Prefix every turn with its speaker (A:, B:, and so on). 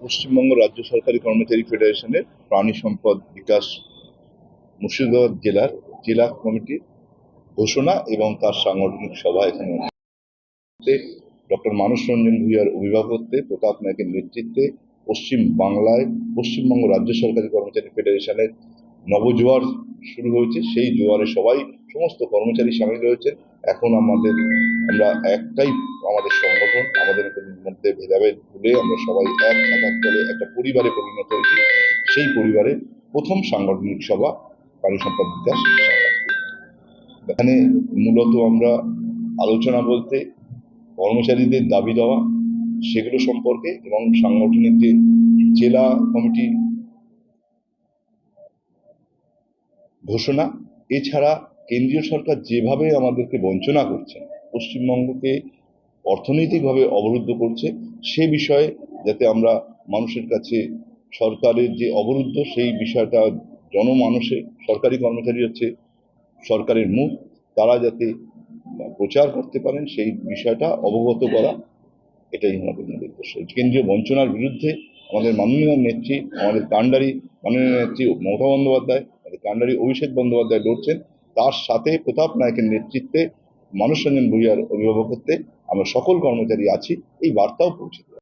A: পশ্চিমবঙ্গ রাজ্য সরকারি কর্মচারী ফেডারেশনের প্রাণী সম্পদ বিকাশ মুর্শিদাবাদ জেলার জেলা কমিটির ঘোষণা এবং তার সাংগঠনিক সভা এখানে ডক্টর মানস রঞ্জন ভূঁইয়ার অভিভাবকত্বে প্রতাপ নায়কের নেতৃত্বে পশ্চিম বাংলায় পশ্চিমবঙ্গ রাজ্য সরকারি কর্মচারী ফেডারেশনের নবজোয়ার শুরু হয়েছে। সেই জোয়ারে সবাই, সমস্ত কর্মচারী সামিল হয়েছে এখন আমাদের, আমরা একটাই আমাদের সংগঠন আমাদের মধ্যে ভেদাভেদ ভুলে আমরা সবাই এক ছাতার তলে একটা পরিবারে পরিণত হয়েছি। সেই পরিবারে প্রথম সাংগঠনিক সভা প্রাণী সম্পদ বিকাশ এখানে মূলত আমরা আলোচনা বলতে কর্মচারীদের দাবি দেওয়া সেগুলো সম্পর্কে এবং সাংগঠনিক যে জেলা কমিটি ঘোষণা, এছাড়া কেন্দ্রীয় সরকার যেভাবে আমাদেরকে বঞ্চনা করছে, পশ্চিমবঙ্গকে অর্থনৈতিকভাবে অবরুদ্ধ করছে, সে বিষয়ে যাতে আমরা মানুষের কাছে সরকারের যে অবরুদ্ধ, সেই বিষয়টা জনমানুষে, সরকারি কর্মচারী হচ্ছে সরকারের মুখ, তারা যাতে প্রচার করতে পারেন, সেই বিষয়টা অবগত করা, এটাই আমাদের মূল কেন্দ্রীয় বঞ্চনার বিরুদ্ধে আমাদের মাননীয় নেত্রী, আমাদের কাণ্ডারি, মাননীয় নেত্রী মমতা বন্দ্যোপাধ্যায়, আমাদের কাণ্ডারি অভিষেক বন্দ্যোপাধ্যায় লড়ছেন। তার সাথে প্রতাপ নায়কের নেতৃত্বে মানুষ রঞ্জন ভূঁইয়ার অভিভাবকত্বে আমরা সকল কর্মচারী আছি এই বার্তাও পৌঁছে দেওয়া